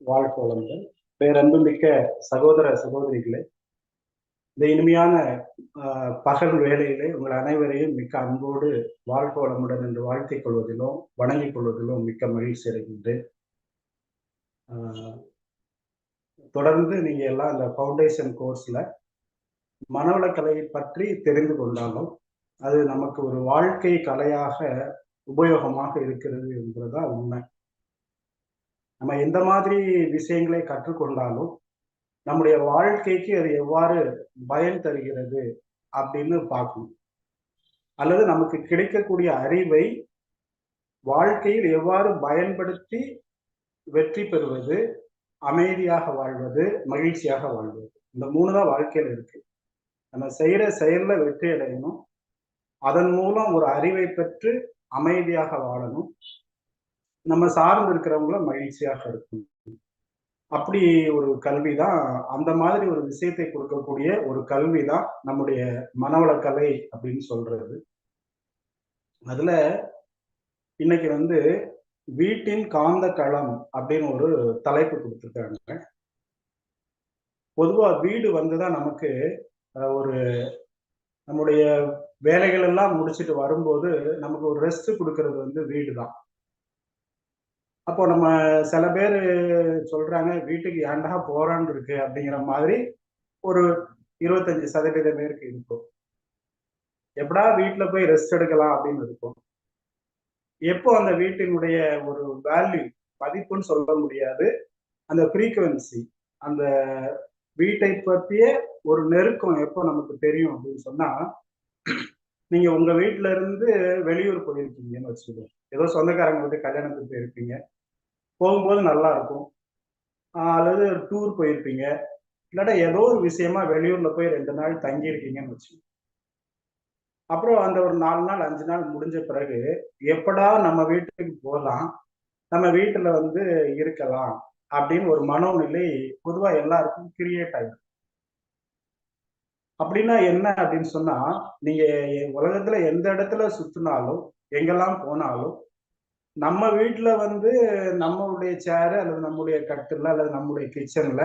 வாழ்க்கோளங்கள். பேரன்புமிக்க சகோதர சகோதரிகளே இந்த இனிமையான பகல் வேலையிலே உங்கள் அனைவரையும் மிக்க அன்போடு வாழ்க்கோளமுடன் என்று வாழ்த்திக் கொள்வதிலும் வணங்கிக் கொள்வதிலும் மிக்க மகிழ்ச்சி அடைகின்றேன். தொடர்ந்து நீங்க எல்லாம் இந்த ஃபவுண்டேஷன் கோர்ஸ்ல மனவளக்கலையை பற்றி தெரிந்து கொண்டாலும் அது நமக்கு ஒரு வாழ்க்கை கலையாக உபயோகமாக இருக்கிறது என்பதுதான் உண்மை. நம்ம எந்த மாதிரி விஷயங்களை கற்றுக்கொண்டாலும் நம்முடைய வாழ்க்கைக்கு அது எவ்வாறு பயன் தருகிறது அப்படின்னு பார்க்கணும். அல்லது நமக்கு கிடைக்கக்கூடிய அறிவை வாழ்க்கையில் எவ்வாறு பயன்படுத்தி வெற்றி பெறுவது அமைதியாக வாழ்வது மகிழ்ச்சியாக வாழ்வது. இந்த மூணு தான் வாழ்க்கையில் இருக்கு. நம்ம செய்யற செயல்ல வெற்றி அடையணும் அதன் மூலம் ஒரு அறிவை பெற்று அமைதியாக வாழணும். நம்ம சார்ந்து இருக்கிறவங்கள மகிழ்ச்சியாக இருக்கும். அப்படி ஒரு கல்வி தான் அந்த மாதிரி ஒரு விஷயத்தை கொடுக்கக்கூடிய ஒரு கல்வி தான் நம்முடைய மனவள கலை அப்படின்னு சொல்றது. அதுல இன்னைக்கு வந்து வீட்டின் காந்த களம் அப்படின்னு ஒரு தலைப்பு கொடுத்துருக்காங்க. பொதுவா வீடு வந்துதான் நமக்கு ஒரு நம்முடைய வேலைகள் எல்லாம் முடிச்சுட்டு வரும்போது நமக்கு ஒரு ரெஸ்ட் கொடுக்கறது வந்து வீடு தான் அப்போ நம்ம சில பேர் சொல்றாங்க வீட்டுக்கு ஏண்டா போறான்னு இருக்கு? அப்படிங்கிற மாதிரி ஒரு இருபத்தஞ்சு சதவீதம் பேருக்கு இருக்கும் எப்படா வீட்டுல போய் ரெஸ்ட் எடுக்கலாம் அப்படின்னு இருக்கும். எப்போ அந்த வீட்டினுடைய ஒரு வேல்யூ மதிப்புன்னு சொல்ல முடியாது. அந்த ஃப்ரீக்குவென்சி அந்த வீட்டை பற்றிய ஒரு நெருக்கம் எப்போ நமக்கு தெரியும் அப்படின்னு சொன்னா நீங்க உங்க வீட்டுல இருந்து வெளியூர் போயிருக்கீங்கன்னு வச்சுக்கோங்க. ஏதோ சொந்தக்காரங்க வந்து கல்யாணத்துக்கு போயிருப்பீங்க. போகும்போது நல்லா இருக்கும் அல்லது டூர் போயிருப்பீங்க. இல்லாட்டா ஏதோ ஒரு விஷயமா வெளியூர்ல போய் ரெண்டு நாள் தங்கி இருக்கீங்கன்னு வச்சுக்கோங்க. அப்புறம் அந்த ஒரு நாலு நாள் அஞ்சு நாள் முடிஞ்ச பிறகு எப்படா நம்ம வீட்டுக்கு போகலாம் நம்ம வீட்டுல வந்து இருக்கலாம் அப்படின்னு ஒரு மனோநிலை பொதுவா எல்லாருக்கும் கிரியேட் ஆயிடும். அப்படின்னா என்ன அப்படின்னு சொன்னா நீங்க உலகத்துல எந்த இடத்துல சுத்தினாலும் எங்கெல்லாம் போனாலும் நம்ம வீட்டில் வந்து நம்மளுடைய சேரு அல்லது நம்முடைய கட்டில் அல்லது நம்முடைய கிச்சன்ல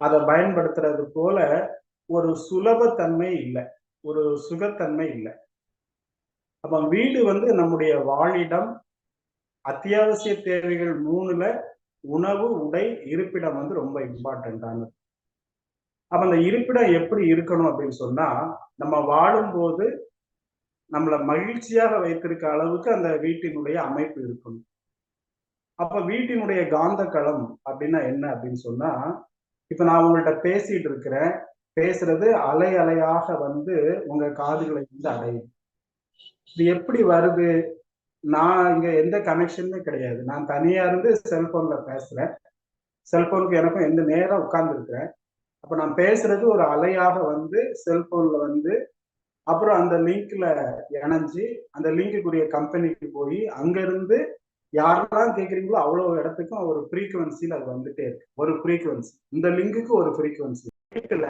அதை பயன்படுத்துறது போல ஒரு சுலபத்தன்மை இல்லை. ஒரு சுகத்தன்மை இல்லை. அப்ப வீடு வந்து நம்முடைய வாழிடம் அத்தியாவசிய தேவைகள் மூணுல உணவு உடை இருப்பிடம் வந்து ரொம்ப இம்பார்ட்டன்டானது அப்ப அந்த இருப்பிடம் எப்படி இருக்கணும் அப்படின்னு சொன்னா நம்ம வாழும்போது நம்மளை மகிழ்ச்சியாக வைத்திருக்க அளவுக்கு அந்த வீட்டினுடைய அமைப்பு இருக்கணும். அப்ப வீட்டினுடைய காந்த களம் அப்படின்னா என்ன அப்படின்னு சொன்னா இப்ப நான் உங்கள்கிட்ட பேசிட்டு இருக்கிறேன். பேசுறது அலை அலையாக வந்து உங்க காதுகளை வந்து அடையும். இது எப்படி வருது? நான் இங்க எந்த கனெக்ஷனுமே கிடையாது. நான் தனியா இருந்து செல்போன்ல பேசுறேன். செல்போனுக்கு எனக்கும் எந்த நேரம் உட்கார்ந்து இருக்கிறேன் அப்ப நான் பேசுறது ஒரு அலையாக வந்து செல்போன்ல வந்து அப்புறம் அந்த லிங்க்ல இணைஞ்சு அந்த லிங்க்குரிய கம்பெனிக்கு போய் அங்கிருந்து யாரெல்லாம் கேட்குறீங்களோ அவ்வளோ இடத்துக்கும் ஒரு ஃப்ரீக்குவன்சியில் அது வந்துட்டே இருக்கு. ஒரு ஃப்ரீக்குவன்சி இந்த லிங்குக்கு ஒரு ஃப்ரீக்குவன்சி வீட்டில்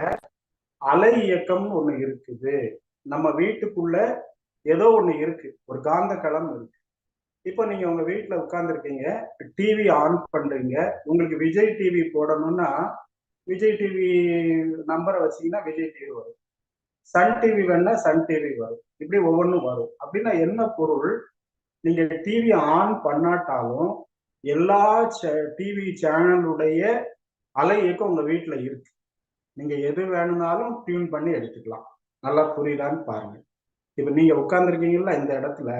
அலை இயக்கம்னு ஒன்று இருக்குது. நம்ம வீட்டுக்குள்ள ஏதோ ஒன்று இருக்கு. ஒரு காந்த களம் இருக்கு. இப்போ நீங்க உங்க வீட்டில் உட்காந்துருக்கீங்க டிவி ஆன் பண்றீங்க. உங்களுக்கு விஜய் டிவி போடணும்னா விஜய் டிவி நம்பரை வச்சீங்கன்னா விஜய் டிவி வரும். சன் டிவி வேணா சன் டிவி வரும். இப்படி ஒவ்வொன்றும் வரும். அப்படின்னா என்ன பொருள்? நீங்க டிவி ஆன் பண்ணாட்டாலும் எல்லா டிவி சேனலுடைய அலை இயக்கம் உங்க வீட்டுல இருக்கு. நீங்க எது வேணும்னாலும் டியூன் பண்ணி எடுத்துக்கலாம். நல்லா புரியுதான்னு பாருங்க. இப்ப நீங்க உட்கார்ந்துருக்கீங்களா இந்த இடத்துல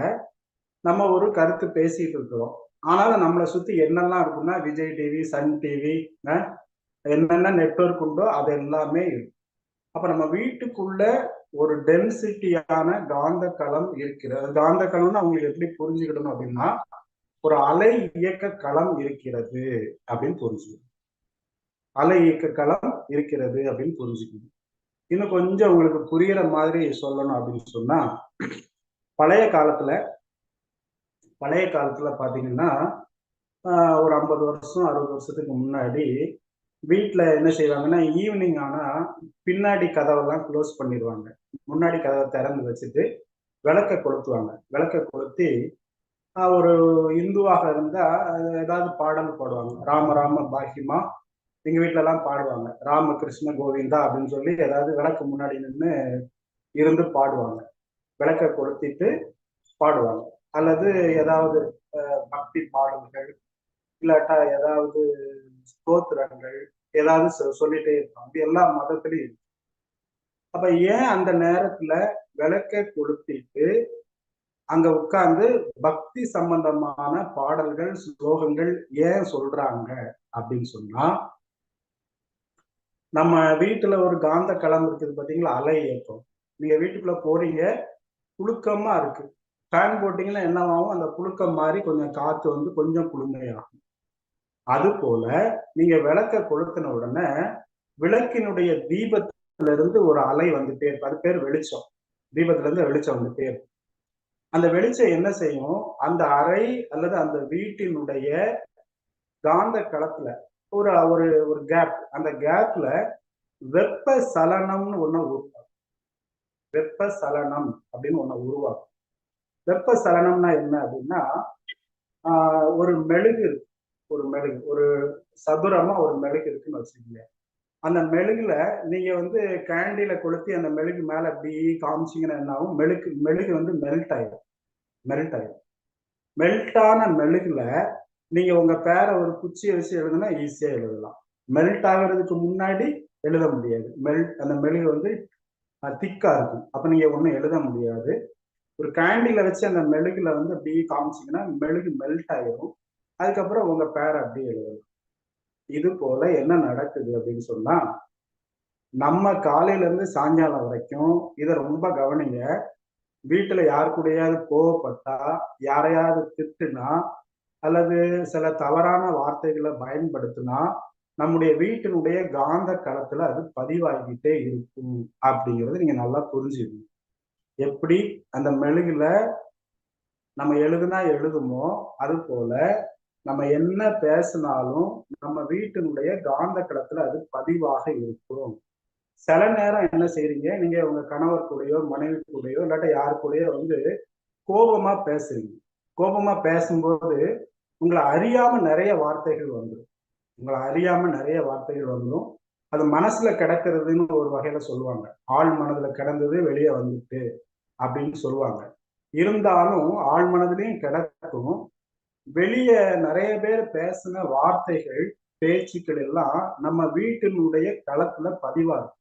நம்ம ஒரு கருத்து பேசிட்டு இருக்கிறோம். ஆனாலும் நம்மளை சுத்தி என்னெல்லாம் இருக்குன்னா விஜய் டிவி சன் டிவி என்னென்ன நெட்ஒர்க் உண்டோ அது எல்லாமே இருக்கு. அப்ப நம்ம வீட்டுக்குள்ள ஒரு டென்சிட்டியான காந்த களம் இருக்கிறது காந்த களம்னு அவங்களுக்கு எப்படி புரிஞ்சுக்கிடணும் அப்படின்னா ஒரு அலை இயக்க களம் இருக்கிறது அப்படின்னு புரிஞ்சுக்கணும். அலை இயக்க களம் இருக்கிறது அப்படின்னு புரிஞ்சுக்கணும். இன்னும் கொஞ்சம் உங்களுக்கு புரியுற மாதிரி சொல்லணும் அப்படின்னு சொன்னா பழைய காலத்துல பழைய காலத்துல பாத்தீங்கன்னா ஒரு ஐம்பது வருஷம் அறுபது வருஷத்துக்கு முன்னாடி வீட்டில் என்ன செய்வாங்கன்னா ஈவினிங் ஆனால் பின்னாடி கதவெல்லாம் க்ளோஸ் பண்ணிடுவாங்க. முன்னாடி கதவை திறந்து வச்சுட்டு விளக்க கொளுத்துவாங்க. விளக்க கொளுத்தி ஒரு இந்துவாக இருந்தா ஏதாவது பாடல் பாடுவாங்க. ராம ராம பாக்கியமா எங்க வீட்ல எல்லாம் பாடுவாங்க. ராம கிருஷ்ண கோவிந்தா அப்படின்னு சொல்லி ஏதாவது விளக்கு முன்னாடி நின்று இருந்து பாடுவாங்க. விளக்க கொளுத்திட்டு பாடுவாங்க. அல்லது ஏதாவது பக்தி பாடல்கள் இல்லாட்டா ஏதாவது ஸ்தோத்திரங்கள் ஏதாவது சொ- சொல்லிட்டே இருப்பாங்க இது எல்லா மதத்திலையும் இருக்கு. அப்ப ஏன் அந்த நேரத்துல விளக்க கொளுத்திட்டு அங்க உட்கார்ந்து பக்தி சம்பந்தமான பாடல்கள் ஸ்லோகங்கள் ஏன் சொல்றாங்க அப்படின்னு சொன்னா நம்ம வீட்டுல ஒரு காந்த களம் இருக்குது பாத்தீங்களா? அலை இயக்கம். நீங்க வீட்டுக்குள்ள போறீங்க புழுக்கமா இருக்கு. ஃபேன் போட்டீங்கன்னா என்னவாகும்? அந்த புழுக்கம் மாதிரி கொஞ்சம் காத்து வந்து கொஞ்சம் குளுமையாகும். அது போல நீங்க விளக்க கொளுத்தின உடனே விளக்கினுடைய தீபத்துல இருந்து ஒரு அலை வந்துட்டே இருக்கு. அது பேர் வெளிச்சம். தீபத்துல இருந்து வெளிச்சம் வந்துட்டே இருக்கு. அந்த வெளிச்சம் என்ன செய்யும்? அந்த அறை அல்லது அந்த வீட்டினுடைய காந்த களத்துல ஒரு ஒரு ஒரு கேப் அந்த கேப்ல வெப்ப சலனம்னு ஒண்ணு உருவாக்கும். வெப்ப சலனம் அப்படின்னு ஒண்ணு உருவாக்கும். வெப்ப சலனம்னா என்ன அப்படின்னா ஒரு மெழுகு இருக்கு. ஒரு மெழுகு ஒரு சதுரமா ஒரு மெழுகு இருக்குன்னு வச்சுக்கீங்க அந்த மெழுகுல நீங்க வந்து கேண்டில கொளுத்தி அந்த மெழுகு மேல அப்படி காமிச்சிங்கன்னா என்ன ஆகும்? மெழுகு மெழுகு வந்து மெல்ட் ஆயிடும் மெல்ட் ஆயிடும் மெல்ட்டான மெழுகுல நீங்க உங்க பேரை ஒரு குச்சியை வச்சு எழுதுனா ஈஸியா எழுதலாம். மெல்ட் ஆகுறதுக்கு முன்னாடி எழுத முடியாது. மெல்ட் அந்த மெழுகு வந்து திக்கா இருக்கும். அப்ப நீங்க ஒண்ணும் எழுத முடியாது. ஒரு கேண்டில வச்சு அந்த மெழுகுல வந்து அப்படியே காமிச்சீங்கன்னா மெழுகு மெல்ட் ஆயிரும். அதுக்கப்புறம் உங்க பேரை அப்படி எழுதணும். இது போல என்ன நடக்குது அப்படின்னு சொன்னா நம்ம காலையில இருந்து சாயங்காலம் வரைக்கும் இதை ரொம்ப கவனிங்க. வீட்டுல யாரு கூடயாவது கோவப்பட்டா யாரையாவது திட்டுனா அல்லது சில தவறான வார்த்தைகளை பயன்படுத்தினா நம்முடைய வீட்டினுடைய காந்த களத்துல அது பதிவாகிக்கிட்டே இருக்கும் அப்படிங்கிறது நீங்க நல்லா புரிஞ்சுக்கணும். எப்படி? அந்த மெழுகுல நம்ம எழுதுனா எழுதுமோ அது போல நம்ம என்ன பேசினாலும் நம்ம வீட்டினுடைய காந்த களத்துல அது பதிவாக இருக்கும். சில நேரம் என்ன செய்றீங்க? நீங்க உங்க கணவர் கூடயோ மனைவி கூடயோ இல்லாட்ட யாரு கூடயோ வந்து கோபமா பேசுறீங்க. கோபமா பேசும்போது உங்களை அறியாம நிறைய வார்த்தைகள் வந்துடும் உங்களை அறியாம நிறைய வார்த்தைகள் வந்துடும் அது மனசுல கிடக்கிறதுன்னு ஒரு வகையில சொல்லுவாங்க. ஆள் மனதுல கிடந்தது வெளியே வந்துட்டு அப்படின்னு சொல்லுவாங்க. இருந்தாலும் ஆள் மனதிலையும் கிடக்கும். வெளியே நிறைய பேர் பேசின வார்த்தைகள் பேச்சுக்கள் எல்லாம் நம்ம வீட்டினுடைய களத்துல பதிவாகும்.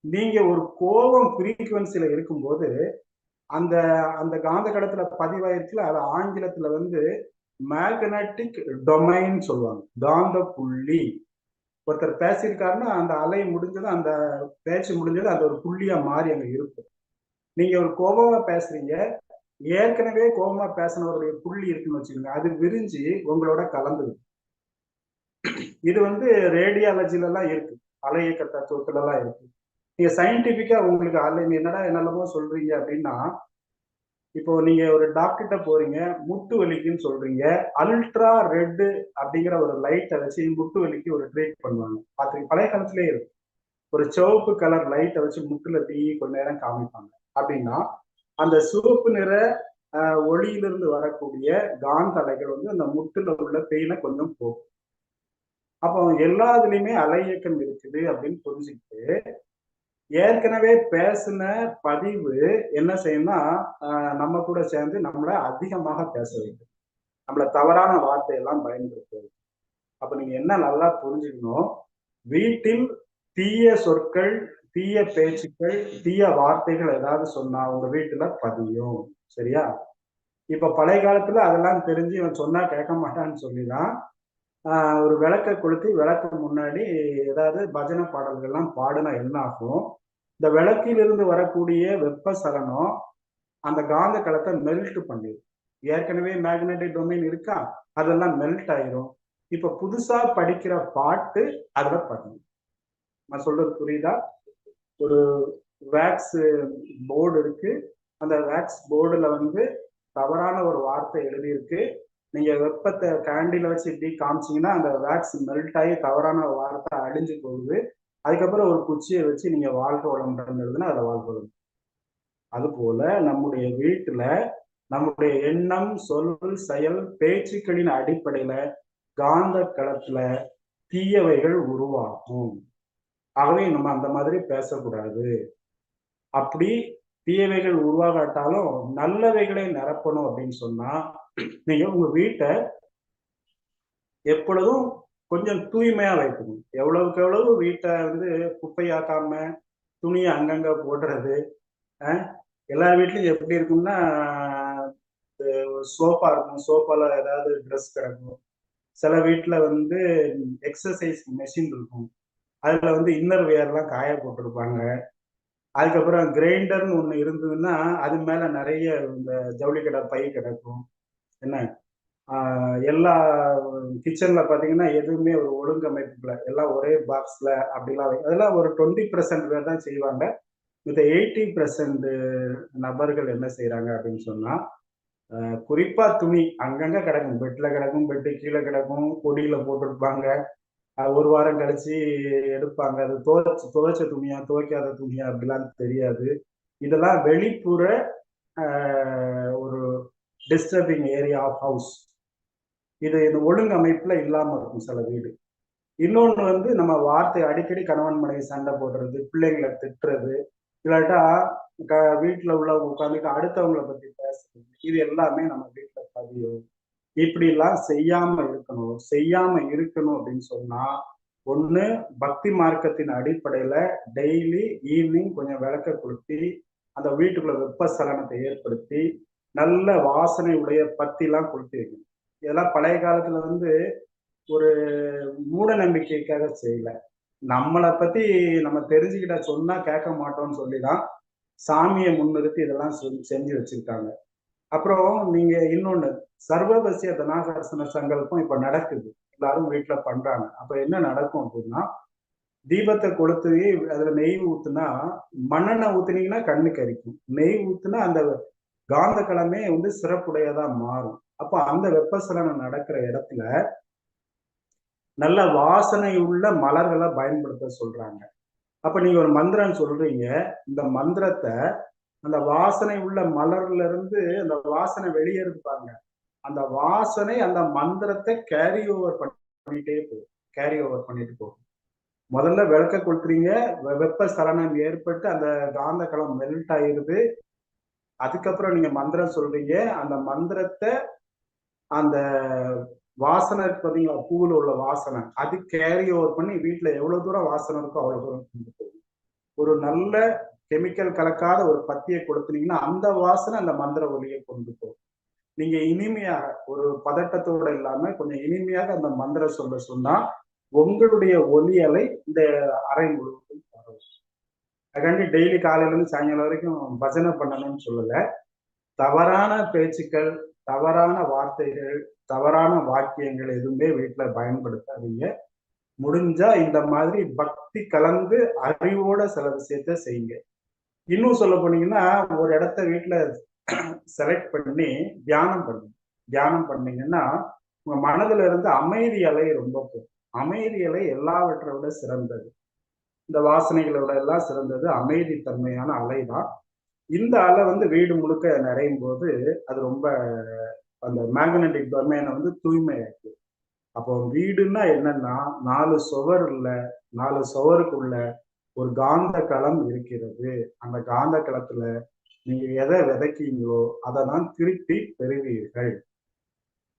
நீங்க ஒரு கோபம் ஃப்ரீக்குவன்சில இருக்கும்போது அந்த அந்த காந்த கடத்துல பதிவாயிருக்குல அது ஆங்கிலத்துல வந்து மேக்னட்டிக் டொமைன் சொல்லுவாங்க. காந்த புள்ளி. ஒருத்தர் பேசியிருக்காருன்னா அந்த அலை முடிஞ்சது அந்த பேச்சு முடிஞ்சது அந்த ஒரு புள்ளியா மாறி அங்க இருக்கும். நீங்க ஒரு கோபமா பேசுறீங்க ஏற்கனவே கோபமா பேசினவருடைய புள்ளி இருக்குன்னு வச்சுக்கோங்க. அது விரிஞ்சு உங்களோட கலந்துது இது வந்து ரேடியாலஜில எல்லாம் இருக்கு. அலையக்க தத்துவத்துல எல்லாம் இருக்கு. நீங்க சயின்டிபிக்கா உங்களுக்கு அலை நீ என்னடா என்னெல்லாமோ சொல்றீங்க அப்படின்னா இப்போ நீங்க ஒரு டாக்டர்கிட்ட போறீங்க முட்டு வலிக்குன்னு சொல்றீங்க அல்ட்ரா ரெட்டு அப்படிங்கிற ஒரு லைட்டை வச்சு முட்டு வலிக்கு ஒரு ட்ரீட் பண்ணுவாங்க. பாத்துங்க பழைய காலத்திலே இருக்கு. ஒரு சிவப்பு கலர் லைட்டை வச்சு முட்டுல தீ கொஞ்ச நேரம் காமிப்பாங்க. அப்படின்னா அந்த சிவப்பு நிற ஒளியிலிருந்து வரக்கூடிய காந்த அலைகள் வந்து அந்த முட்டுல உள்ள பெயினை கொஞ்சம் போகும். அப்போ எல்லா இதுலயுமே அலை இயக்கம் இருக்குது அப்படின்னு புரிஞ்சுக்கிட்டு ஏற்கனவே பேசின பதிவு என்ன செய்யணும்னா நம்ம கூட சேர்ந்து நம்மளை அதிகமாக பேச வேண்டும் நம்மள தவறான வார்த்தையெல்லாம் பயன்படுத்துவது அப்ப நீங்க என்ன நல்லா புரிஞ்சுக்கணும் வீட்டில் தீய சொற்கள் தீய பேச்சுக்கள் தீய வார்த்தைகள் ஏதாவது சொன்னா உங்க வீட்டுல பதியும். சரியா? இப்ப பழைய காலத்துல அதெல்லாம் தெரிஞ்சு இவன் சொன்னா கேட்க மாட்டான்னு சொல்லிதான் ஒரு விளக்க கொளுத்தி விளக்கு முன்னாடி ஏதாவது பஜனை பாடல்கள்லாம் பாடினா என்ன ஆகும் இந்த விளக்கிலிருந்து வரக்கூடிய வெப்ப சலனம் அந்த காந்த களத்தை மெல்ட் பண்ணிடும் ஏற்கனவே மேக்னெட்டிக் டொமைன் இருக்கா? அதெல்லாம் மெல்ட் ஆயிரும். இப்ப புதுசா படிக்கிற பாட்டு அதுல பதியும். நான் சொல்றது புரியுதா? ஒரு வேக்ஸ் போர்டு இருக்கு. அந்த வேக்ஸ் போர்டுல வந்து தவறான ஒரு வார்த்தை எழுதியிருக்கு. நீங்க வெப்பத்தை கேண்டில வச்சு இப்படி காமிச்சீங்கன்னா அந்த வேக்ஸ் மெல்ட் ஆகி தவறான வார்த்தை அழிஞ்சு போகுது. அதுக்கப்புறம் ஒரு குச்சியை வச்சு நீங்க வாழ்க்கை வளமுடன் எழுதுனா அதை வாழ்க்கை வளம். அது போல நம்முடைய வீட்டுல நம்முடைய எண்ணம் சொல் செயல் பேச்சுக்களின் அடிப்படையில காந்த களத்துல தீயவைகள் உருவாகும். ஆகவே நம்ம அந்த மாதிரி பேசக்கூடாது. அப்படி தீயவைகள் உருவாகாட்டாலும் நல்லவைகளை நிரப்பணும் அப்படின்னு சொன்னா நீங்க உங்க வீட்டை எப்பொழுதும் கொஞ்சம் தூய்மையா வைக்கணும். எவ்வளவுக்கு எவ்வளவு வீட்டை வந்து குப்பையாக்காம துணியை அங்கங்க போடுறது எல்லார் வீட்லயும் எப்படி இருக்கும்னா சோஃபா இருக்கும். சோஃபால ஏதாவது ட்ரெஸ் கிடக்கும். சில வீட்டில் வந்து எக்ஸசைஸ் மெஷின் இருக்கும். அதுல வந்து இன்னர் வேர்லாம் காய போட்டிருப்பாங்க. அதுக்கப்புறம் கிரைண்டர்னு ஒன்று இருந்ததுன்னா அது மேலே நிறைய இந்த ஜவுளி கடை பை கிடக்கும். என்ன? எல்லா கிச்சனில் பாத்தீங்கன்னா எதுவுமே ஒரு ஒழுங்கமைப்புல எல்லாம் ஒரே பாக்ஸில் அப்படிலாம் அதெல்லாம் ஒரு டுவெண்ட்டி பர்சன்ட் பேர் தான் செய்வாங்க. இந்த எயிட்டி பர்சன்ட் நபர்கள் என்ன செய்கிறாங்க அப்படின்னு சொன்னால் குறிப்பாக துணி அங்கங்கே கிடக்கும். பெட்டில் கிடக்கும் பெட்டு கீழே கிடக்கும் கொடியில் போட்டிருப்பாங்க. ஒரு வாரம் கழிச்சு எடுப்பாங்க. அது துவைச்ச துவைச்ச துணியா துவைக்காத துணியா அப்படிலாம் தெரியாது. இதெல்லாம் வெளிப்புற ஒரு டிஸ்டர்பிங் ஏரியா ஆஃப் ஹவுஸ் இது இது ஒழுங்கமைப்புல இல்லாம இருக்கும் சில வீடு. இன்னொன்று வந்து நம்ம வார்த்தை அடிக்கடி கணவன் மனைவி சண்டை போடுறது பிள்ளைங்களை திட்டுறது இல்லாட்டா க வீட்டில் உள்ளவங்க உட்காந்துட்டு அடுத்தவங்களை பத்தி பேசுறது இது எல்லாமே நம்ம வீட்டில் பதியும். இப்படிலாம் செய்யாம இருக்கணும் செய்யாம இருக்கணும் அப்படின்னு சொன்னா ஒண்ணு பக்தி மார்க்கத்தின் அடிப்படையில டெய்லி ஈவினிங் கொஞ்சம் விளக்க கொளுத்தி அந்த வீட்டுக்குள்ள வெப்பசலனத்தை ஏற்படுத்தி நல்ல வாசனை உடைய பத்திலாம் கொளுத்தி வைக்கணும். இதெல்லாம் பழைய காலத்துல வந்து ஒரு மூட நம்பிக்கைக்காக செய்யல. நம்மளை பத்தி நம்ம தெரிஞ்சுக்கிட்ட சொன்னா கேட்க மாட்டோம்னு சொல்லிதான் சாமியை முன்னிறுத்தி இதெல்லாம் செஞ்சு வச்சிருக்காங்க. அப்புறம் நீங்க இன்னொன்னு சர்வபசிய தனாகர்சன சங்கல்பம் இப்ப நடக்குது. எல்லாரும் வீட்டுல பண்றாங்க. அப்ப என்ன நடக்கும் அப்படின்னா தீபத்தை கொளுத்து அதுல நெய் ஊத்துனா மண்ணெண்ணெய் ஊத்துனீங்கன்னா கண்ணு கரிக்கும். நெய் ஊத்துனா அந்த காந்த கிழமே வந்து சிறப்புடையதா மாறும். அப்ப அந்த வெப்பசலனம் நடக்கிற இடத்துல நல்ல வாசனை உள்ள மலர்களை பயன்படுத்த சொல்றாங்க. அப்ப நீங்க ஒரு மந்திரம் சொல்றீங்க. இந்த மந்திரத்தை அந்த வாசனை உள்ள மலர்ல இருந்து அந்த வாசனை வெளியேறது பாருங்க. அந்த வாசனை அந்த மந்திரத்தை கேரி ஓவர் பண்ணிட்டே போகும் கேரி ஓவர் பண்ணிட்டு போகும் முதல்ல விளக்க கொடுக்குறீங்க. வெப்ப சலனம் ஏற்பட்டு அந்த காந்த களம் மெல்ட் ஆயிருது. அதுக்கப்புறம் நீங்க மந்திரம் சொல்றீங்க. அந்த மந்திரத்தை அந்த வாசனை பார்த்தீங்களா பூவில் உள்ள வாசனை. அது கேரி ஓவர் பண்ணி வீட்டுல எவ்வளவு தூரம் வாசனை இருக்கோ அவ்வளவு தூரம் கொண்டு போகும் ஒரு நல்ல கெமிக்கல் கலக்காத ஒரு பத்தியை கொடுத்துனீங்கன்னா அந்த வாசனை அந்த மந்திர ஒலியை கொண்டு போகும். நீங்க இனிமையாக ஒரு பதட்டத்தோட இல்லாம கொஞ்சம் இனிமையாக அந்த மந்திர சொல்ல சொன்னா உங்களுடைய ஒலியலை இந்த அறை முழுவதும் பரவும். அதுக்காண்டி டெய்லி காலையில இருந்து சாயங்காலம் வரைக்கும் பஜனை பண்ணணும்னு சொல்லல. தவறான பேச்சுக்கள் தவறான வார்த்தைகள் தவறான வாக்கியங்கள் எதுவுமே வீட்டுல பயன்படுத்தாதீங்க. முடிஞ்சா இந்த மாதிரி பக்தி கலந்து அறிவோட சில விஷயத்த செய்யுங்க. இன்னும் சொல்ல போனீங்கன்னா ஒரு இடத்த வீட்டுல செலக்ட் பண்ணி தியானம் பண்ணுங்க தியானம் பண்ணீங்கன்னா உங்க மனதுல இருந்து அமைதி அலை ரொம்ப போகும். அமைதி அலை எல்லாவற்றை விட சிறந்தது. இந்த வாசனைகளோட எல்லாம் சிறந்தது. அமைதி தன்மையான அலை தான் இந்த அலை வந்து வீடு முழுக்க நிறையும் போது அது ரொம்ப அந்த மேக்னட்டிக் டொமைனை வந்து தூய்மையாக்கு அப்போ வீடுன்னா என்னன்னா நாலு சுவர் இல்லை நாலு சுவருக்குள்ள ஒரு காந்த களம் இருக்கிறது. அந்த காந்த களத்துல நீங்க எதை விதைக்கீங்களோ அதை தான் திருப்பி பெறுவீர்கள்.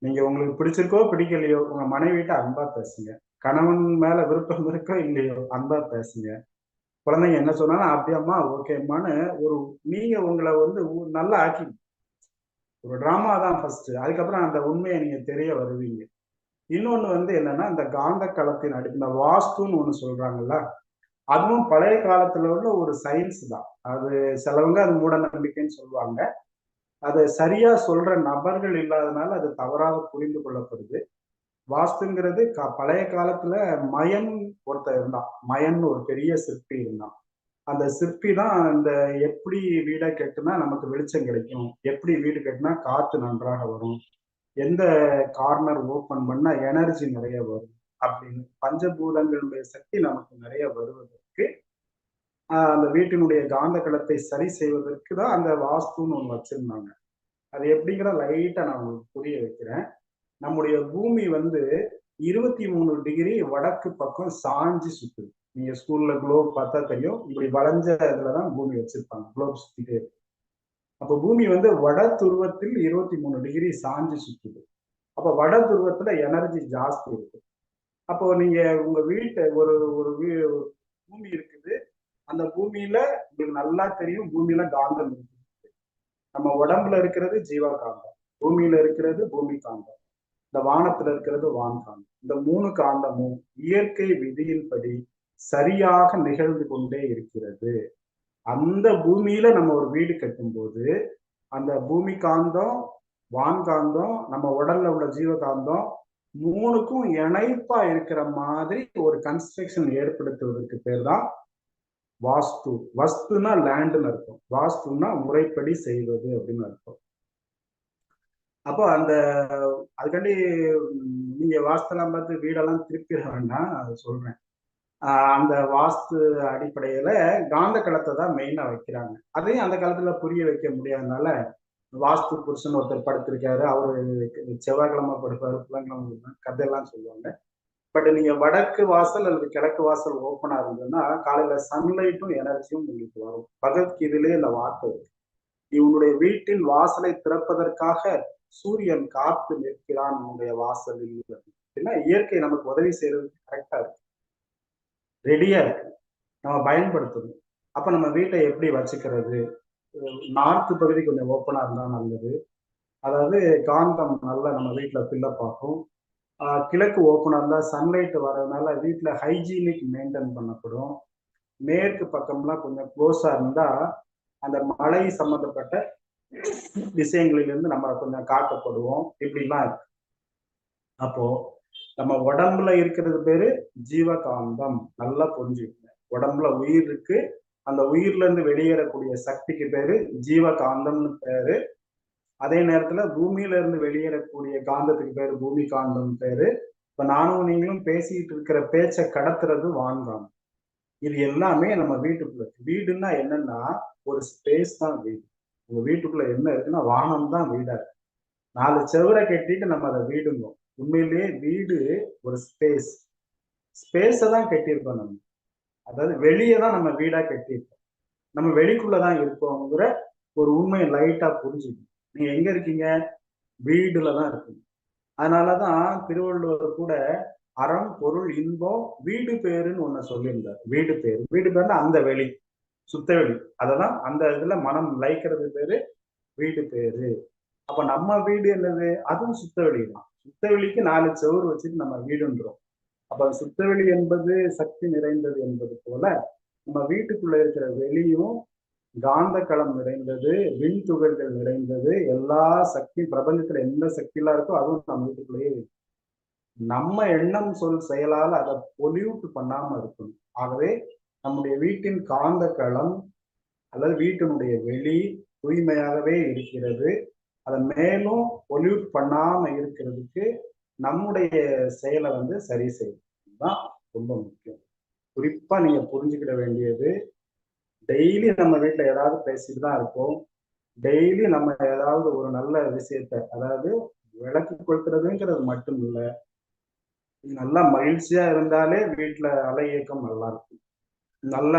நீங்க உங்களுக்கு பிடிச்சிருக்கோ பிடிக்கலையோ உங்க மனைவிட்ட அன்பா பேசுங்க. கணவன் மேல விருப்பம் இருக்கோ இல்லையோ அன்பா பேசுங்க. குழந்தைங்க என்ன சொன்னாலும் அப்படியாம்மா ஓகேம்மான்னு ஒரு நீங்க உங்களை வந்து நல்லா ஆக்கி ஒரு டிராமா தான் ஃபர்ஸ்ட் அதுக்கப்புறம் அந்த உண்மையை நீங்க தெரிய வருவீங்க. இன்னொன்னு வந்து என்னன்னா இந்த காந்த களத்தின் அடி இந்த வாஸ்துன்னு ஒண்ணு சொல்றாங்கல்ல அதுவும் பழைய காலத்துல உள்ள ஒரு சயின்ஸ் தான். அது சிலவங்க அது மூட நம்பிக்கைன்னு சொல்லுவாங்க. அதை சரியா சொல்ற நபர்கள் இல்லாதனால அது தவறாக புரிந்து கொள்ளப்படுது. வாஸ்துங்கிறது க பழைய காலத்துல மயன் ஒருத்தர் இருந்தான். மயன் ஒரு பெரிய சிற்பி இருந்தான். அந்த சிற்பி தான் இந்த எப்படி வீடை கட்டுனா நமக்கு வெளிச்சம் கிடைக்கும்? எப்படி வீடு கட்டினா காத்து நன்றாக வரும்? எந்த கார்னர் ஓப்பன் பண்ணா எனர்ஜி நிறைய வரும்? அப்படின்னு பஞ்சபூதங்களுடைய சக்தி நமக்கு நிறைய இருக்கு. அந்த வீட்டினுடைய காந்த களத்தை சரி செய்வதற்கு தான் அந்த வாஸ்துன்னு ஒன்று வச்சிருந்தாங்க. அது எப்படிங்கிற லைட்டா நான் உங்களுக்கு புரிய வைக்கிறேன். நம்முடைய பூமி வந்து இருபத்தி மூணு டிகிரி வடக்கு பக்கம் சாஞ்சு சுத்துது. நீங்க ஸ்கூல்ல குளோப் பார்த்தா தெரியும். இப்படி வளைஞ்ச இதுலதான் பூமி வச்சிருப்பாங்க. குளோப் சுத்திட்டே இருக்கு. அப்ப பூமி வந்து வட துருவத்தில் இருபத்தி மூணு டிகிரி சாஞ்சு சுத்துது. அப்ப வட துருவத்துல எனர்ஜி ஜாஸ்தி இருக்கு. அப்போ நீங்க உங்க வீட்டை ஒரு ஒரு பூமி இருக்குது. அந்த பூமியில உங்களுக்கு நல்லா தெரியும் பூமியில காந்தம் இருக்குது. நம்ம உடம்புல இருக்கிறது ஜீவ காந்தம் பூமியில இருக்கிறது பூமி காந்தம். இந்த வானத்துல இருக்கிறது வான் காந்தம். இந்த மூணு காந்தமும் இயற்கை விதியின்படி சரியாக நிகழ்ந்து கொண்டே இருக்கிறது. அந்த பூமியில நம்ம ஒரு வீடு கட்டும்போது அந்த பூமி காந்தம் வான் காந்தம் நம்ம உடல்ல உள்ள ஜீவகாந்தம் மூணுக்கும் இணைப்பா இருக்கிற மாதிரி ஒரு கன்ஸ்ட்ரக்ஷன் ஏற்படுத்துவதற்கு பேர் தான் வாஸ்து. வஸ்துனா லேண்டுன்னு அர்த்தம். வாஸ்துனா முறைப்படி செய்வது அப்படின்னு அர்த்தம். அப்போ அந்த அதுக்காண்டி நீங்க வாஸ்துலாம் பார்த்து வீடெல்லாம் திருப்பிட வேண்டாம் அது சொல்றேன். அந்த வாஸ்து அடிப்படையில காந்த களத்தை தான் மெயினா வைக்கிறாங்க. அதையும் அந்த காலத்துல புரிய வைக்க முடியாதனால வாஸ்து புருஷன் ஒருத்தர் படுத்திருக்காரு அவர் செவ்வாய்க்கிழமை படுப்பாரு புதன்கிழமை கதையெல்லாம் சொல்லுவாங்க. பட் நீங்க வடக்கு வாசல் அல்லது கிழக்கு வாசல் ஓப்பனா இருந்ததுன்னா காலையில சன்லைட்டும் எனர்ஜியும் உங்களுக்கு வரும். பகவத்கீதையிலே இந்த வார்த்தை இருக்கு. நீ உன்னுடைய வீட்டின் வாசலை திறப்பதற்காக சூரியன் காத்து நிற்கிறான் உன்னுடைய வாசலில். அப்படின்னா இயற்கை நமக்கு உதவி செய்யறதுக்கு கரெக்டா இருக்கு. ரெடியா இருக்கு. நம்ம பயன்படுத்தணும். அப்ப நம்ம வீட்டை எப்படி வச்சுக்கிறது? நார்த்து பகுதி கொஞ்சம் ஓப்பனாக இருந்தால் நல்லது. அதாவது காந்தம் நல்லா நம்ம வீட்டில் ஃபில்லப் ஆகும். கிழக்கு ஓப்பனாக இருந்தால் சன்லைட் வரதுனால வீட்டில் ஹைஜீனிக் மெயின்டைன் பண்ணப்படும். மேற்கு பக்கம்லாம் கொஞ்சம் க்ளோஸாக இருந்தால் அந்த மழை சம்மந்தப்பட்ட விஷயங்களிலிருந்து நம்ம கொஞ்சம் காக்கப்படுவோம். இப்படிலாம் இருக்கு. அப்போ நம்ம உடம்புல இருக்கிறது பேரு ஜீவகாந்தம். நல்லா புரிஞ்சுக்கணும் உடம்புல உயிர் இருக்கு அந்த உயிர்ல இருந்து வெளியேறக்கூடிய சக்திக்கு பேரு ஜீவகாந்தம்னு பேரு. அதே நேரத்துல பூமியில இருந்து வெளியேறக்கூடிய காந்தத்துக்கு பேரு பூமி காந்தம் பேரு. இப்ப நானும் நீங்களும் பேசிட்டு இருக்கிற பேச்சை கடத்துறது வான்காந்தம் இது எல்லாமே நம்ம வீட்டுக்குள்ள. வீடுன்னா என்னன்னா ஒரு ஸ்பேஸ் தான் வீடு. உங்க வீட்டுக்குள்ள என்ன இருக்குன்னா வானம் தான் வீடா இருக்கு. நாலு செவரை கட்டிட்டு நம்ம அதை வீடுங்கோம். உண்மையிலேயே வீடு ஒரு ஸ்பேஸ் ஸ்பேஸை தான் கட்டியிருக்கோம் நம்ம. அதாவது வெளியே தான் நம்ம வீடா கட்டியிருக்கோம். நம்ம வெளிக்குள்ளதான் இருக்கோங்கிற ஒரு உண்மையை லைட்டா புரிஞ்சுக்கணும். நீங்க எங்க இருக்கீங்க? வீடுல தான் இருக்கீங்க. அதனாலதான் திருவள்ளுவர் கூட அறம் பொருள் இன்பம் வீடு பேருன்னு ஒண்ணு சொல்லியிருந்தார். வீடு பேர். வீடு பேருன்னா அந்த வெளி சுத்த வெளி. அதெல்லாம் அந்த இதுல மனம் லைக்கிறது பேரு வீடு பேரு. அப்ப நம்ம வீடு என்னது? அதுவும் சுத்த வெளி தான் சுத்த வெளிக்கு நாலு செவரு வச்சுட்டு நம்ம வீடுன்றோம். அப்ப சுத்தவெளி என்பது சக்தி நிறைந்தது என்பது போல நம்ம வீட்டுக்குள்ள இருக்கிற வெளியும் காந்த களம் நிறைந்தது விண் துகள்கள் நிறைந்தது எல்லா சக்தி பிரபஞ்சத்துல எந்த சக்தியெல்லாம் இருக்கோ அதுவும் நம்ம வீட்டுக்குள்ளேயே நம்ம எண்ணம் சொல் செயலால் அதை பொல்யூட் பண்ணாம இருக்கணும். ஆகவே நம்முடைய வீட்டின் காந்த களம் அல்லது வீட்டினுடைய வெளி தூய்மையாகவே இருக்கிறது. அதை மேலும் பொல்யூட் பண்ணாம இருக்கிறதுக்கு நம்முடைய செயலை வந்து சரி செய்யணும் தான் ரொம்ப முக்கியம். குறிப்பா நீங்க புரிஞ்சுக்கிட வேண்டியது டெய்லி நம்ம வீட்டுல ஏதாவது பேசிட்டு தான் இருப்போம். டெய்லி நம்ம ஏதாவது ஒரு நல்ல விஷயத்த அதாவது விளக்கு கொளுத்துறதுங்கிறது மட்டும் இல்லை நல்லா மகிழ்ச்சியா இருந்தாலே வீட்டுல அலை இயக்கம் நல்லா இருக்கும். நல்ல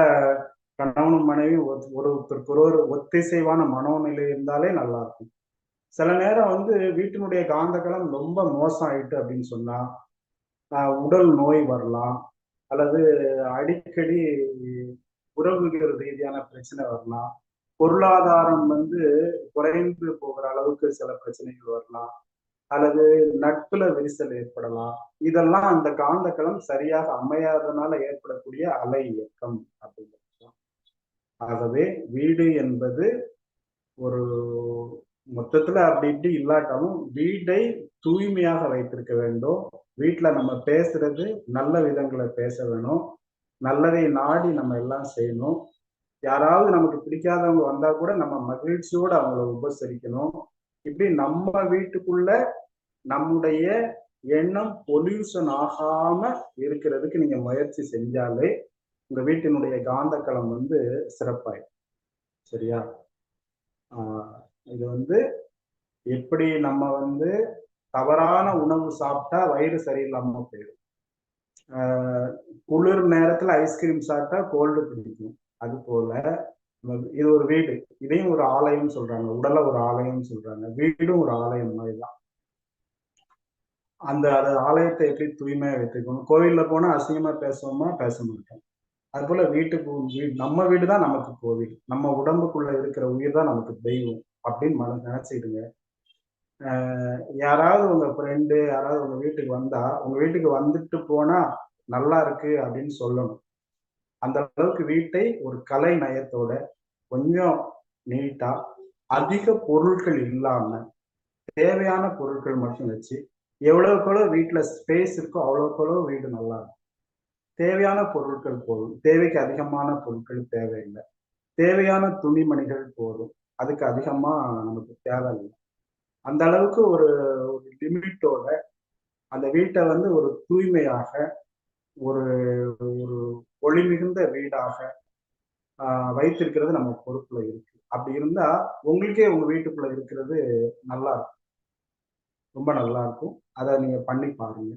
கணவனும் மனைவி ஒருத்தருக்கு ஒரு ஒத்திசைவான மனோநிலை இருந்தாலே நல்லா இருக்கும். சில நேரம் வந்து வீட்டினுடைய காந்தகலம் ரொம்ப மோசம் ஆயிட்டு அப்படின்னு சொன்னா உடல் நோய் வரலாம் அல்லது அடிக்கடி உறவுகள் ரீதியான பிரச்சனை வரலாம் பொருளாதாரம் வந்து குறைந்து போகிற அளவுக்கு சில பிரச்சனைகள் வரலாம் அல்லது நட்புல விரிசல் ஏற்படலாம். இதெல்லாம் அந்த காந்தக்களம் சரியாக அமையாததுனால ஏற்படக்கூடிய அலை இயக்கம் அப்படிங்கிறது ஆகவே வீடு என்பது ஒரு மொத்தத்துல அப்படி இப்படி இல்லாட்டாலும் வீட்டை தூய்மையாக வைத்திருக்க வேண்டும். வீட்டுல நம்ம பேசுறது நல்ல விதங்களை பேச வேணும். நல்லதை நாடி நம்ம எல்லாம் செய்யணும். யாராவது நமக்கு பிடிக்காதவங்க வந்தா கூட நம்ம மகிழ்ச்சியோட அவங்கள உபசரிக்கணும். இப்படி நம்ம வீட்டுக்குள்ள நம்முடைய எண்ணம் பொல்யூஷன் ஆகாம இருக்கிறதுக்கு நீங்க முயற்சி செஞ்சாலே உங்க வீட்டினுடைய காந்தக்களம் வந்து சிறப்பாயிடும். சரியா? இது வந்து எப்படி நம்ம வந்து தவறான உணவு சாப்பிட்டா வயிறு சரியில்லாம போயிடும். குளிர் நேரத்துல ஐஸ்கிரீம் சாப்பிட்டா கோல்டு பிடிக்கும். அது போல இது ஒரு வீடு. இதையும் ஒரு ஆலயம் சொல்றாங்க. உடலை ஒரு ஆலயம் சொல்றாங்க. வீடும் ஒரு ஆலயம் மாதிரிதான் அந்த அது ஆலயத்தை எப்படி தூய்மையா வைத்துக்கணும்? கோவில்ல போனா அசிங்கமா பேசுவோமா? பேச மாட்டோம். அது போல வீட்டுக்கு வீ- நம்ம வீடு தான் நமக்கு கோவில். நம்ம உடம்புக்குள்ள இருக்கிற உயிர் தான் நமக்கு தெய்வம். அப்படின்னு மன நினைச்சிடுங்க யாராவது உங்க ஃப்ரெண்டு யாராவது உங்க வீட்டுக்கு வந்தா உங்க வீட்டுக்கு வந்துட்டு போனா நல்லா இருக்கு அப்படின்னு சொல்லணும். அந்த அளவுக்கு வீட்டை ஒரு கலை நயத்தோட கொஞ்சம் நீட்டா அதிக பொருட்கள் இல்லாம தேவையான பொருட்கள் மட்டும் வச்சு எவ்வளவுக்கு வீட்டில் வீட்டுல ஸ்பேஸ் இருக்கோ அவ்வளவுக்கு வீடு நல்லா இருக்கும். தேவையான பொருட்கள் போதும். தேவைக்கு அதிகமான பொருட்கள் தேவையில்லை. தேவையான துணிமணிகள் போதும். அதுக்கு அதிகமா நமக்கு தேவை இல்லை. அந்த அளவுக்கு ஒரு ஒரு லிமிட்டோட அந்த வீட்டை வந்து ஒரு தூய்மையாக ஒரு ஒரு ஒளி மிகுந்த வீடாக வைத்திருக்கிறது நம்ம பொறுப்புல இருக்கு. அப்படி இருந்தா உங்களுக்கே உங்க வீட்டுக்குள்ள இருக்கிறது நல்லா இருக்கும். ரொம்ப நல்லா இருக்கும். அதை நீங்க பண்ணி பாருங்க.